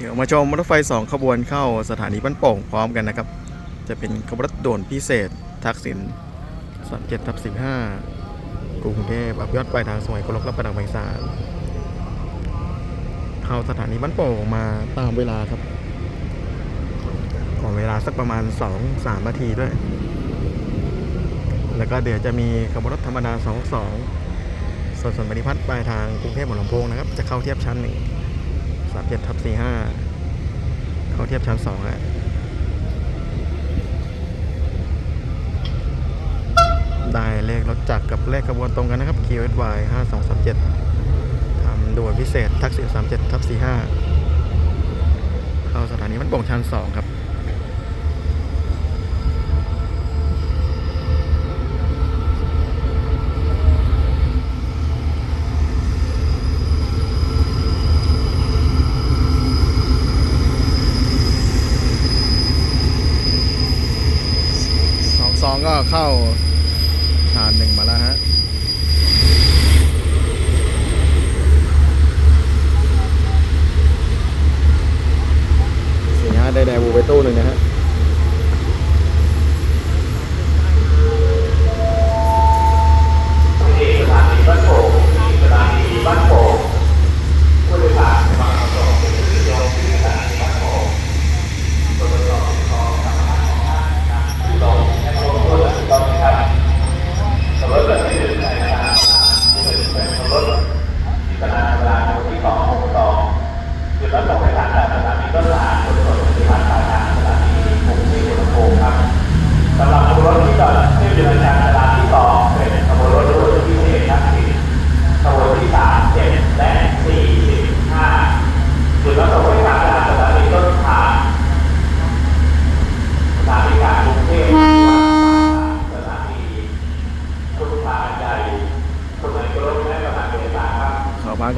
เดี๋ยวมาชมรถไฟ 2 ขบวนเข้าสถานีบ้านโป่งพร้อมกันนะครับ จะเป็นขบวนรถด่วนพิเศษ ทักษิณ37ทับ15 กรุงเทพอับยอดปลายทางสมัยกรกรับประดังไพศาลเข้าสถานีบ้านโป่งมาตามเวลาครับก่อนเวลาสักประมาณ 2-3 นาทีด้วย แล้วก็เดี๋ยวจะมีขบวนรถธรรมดา 22ส่วนส่วนบริพัตรปลายทางกรุงเทพหมอลำโพงนะครับ จะเข้าเทียบชั้นหนึ่ง สามเจ็ดทับสี่ห้าเขาเทียบชั้นสองอะได้เลขรถจักรกับเลขขบวนตรงกันนะครับ QSY 5237ทำด่วนพิเศษทักษิณ37ทับ45เข้าสถานีมันบ่งชั้น2ครับ ก็เข้าชานหนึ่งมาแล้วฮะ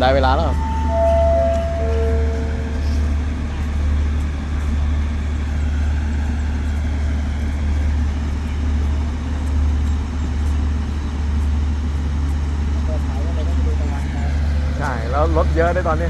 ได้เวลาแล้วใช่ แล้วรถเยอะด้วยตอนนี้